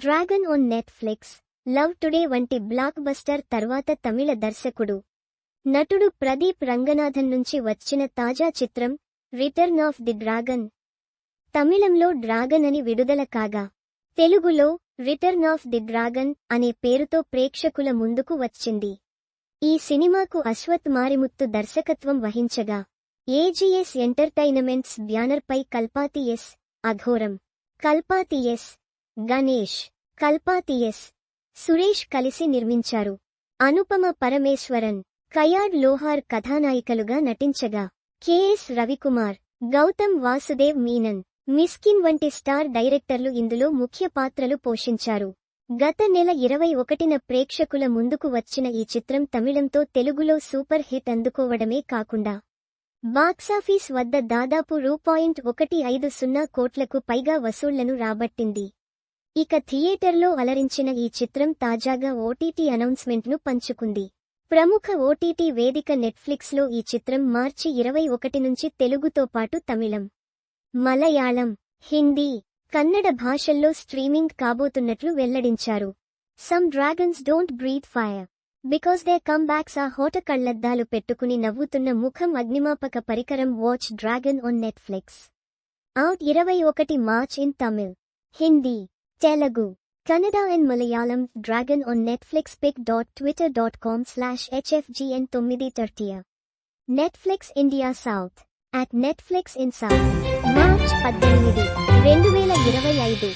Dragon on Netflix Love Today వంటి blockbuster తర్వాత తమిళ దర్శకుడు. నటుడు ప్రదీప్ రంగనాథన్ నుంచి వచ్చిన తాజా చిత్రం రిటర్న్ ఆఫ్ ది డ్రాగన్. తమిళంలో డ్రాగన్ అని విడుదల కాగా తెలుగులో రిటర్న్ ఆఫ్ ది డ్రాగన్ అనే పేరుతో ప్రేక్షకుల ముందుకు వచ్చింది. ఈ సినిమాకు అశ్వత్ మారిముత్తు దర్శకత్వం వహించగా ఏజీఎస్ ఎంటర్టైన్మెంట్స్ బ్యానర్పై కల్పాతి ఎస్ అఘోరం. కల్పాతి ఎస్ గణేష్ కల్పాతియస్ సురేష్ కలిసి నిర్మించారు. అనుపమ పరమేశ్వరన్ కయాడ్ లోహార్ కథానాయికలుగా నటించగా కెఎస్ రవికుమార్ గౌతమ్ వాసుదేవ్ మీనన్ మిస్కిన్ వంటి స్టార్ డైరెక్టర్లు ఇందులో ముఖ్య పాత్రలు పోషించారు. గత నెల ఇరవై ఒకటిన ప్రేక్షకుల ముందుకు వచ్చిన ఈ చిత్రం తమిళంతో తెలుగులో సూపర్ హిట్ అందుకోవడమే కాకుండా బాక్సాఫీస్ వద్ద దాదాపు రూ పాయింట్ ఒకటి ఐదు సున్నా కోట్లకు పైగా వసూళ్ళను రాబట్టింది. ఇక థియేటర్లో అలరించిన ఈ చిత్రం తాజాగా ఓటీటీ అనౌన్స్మెంట్ను పంచుకుంది. ప్రముఖ ఓటీటీ వేదిక నెట్ఫ్లిక్స్లో ఈ చిత్రం మార్చి ఇరవై ఒకటి నుంచి తెలుగుతో పాటు తమిళం మలయాళం హిందీ కన్నడ భాషల్లో స్ట్రీమింగ్ కాబోతున్నట్లు వెల్లడించారు. Some dragons don't breathe fire because they come backs ఆ హోట కళ్ళద్దాలు పెట్టుకుని నవ్వుతున్న ముఖం అగ్నిమాపక పరికరం watch Dragon on Netflix out ఇరవై ఒకటి March in Tamil Hindi Telugu Kannada and Malayalam Dragon on Netflix pic dot Twitter dot com slash HFGN తొమ్మిది తర్టియ Netflix India south at Netflix in south March పద్దెనిమిది రెండు వేల ఇరవై ఐదు.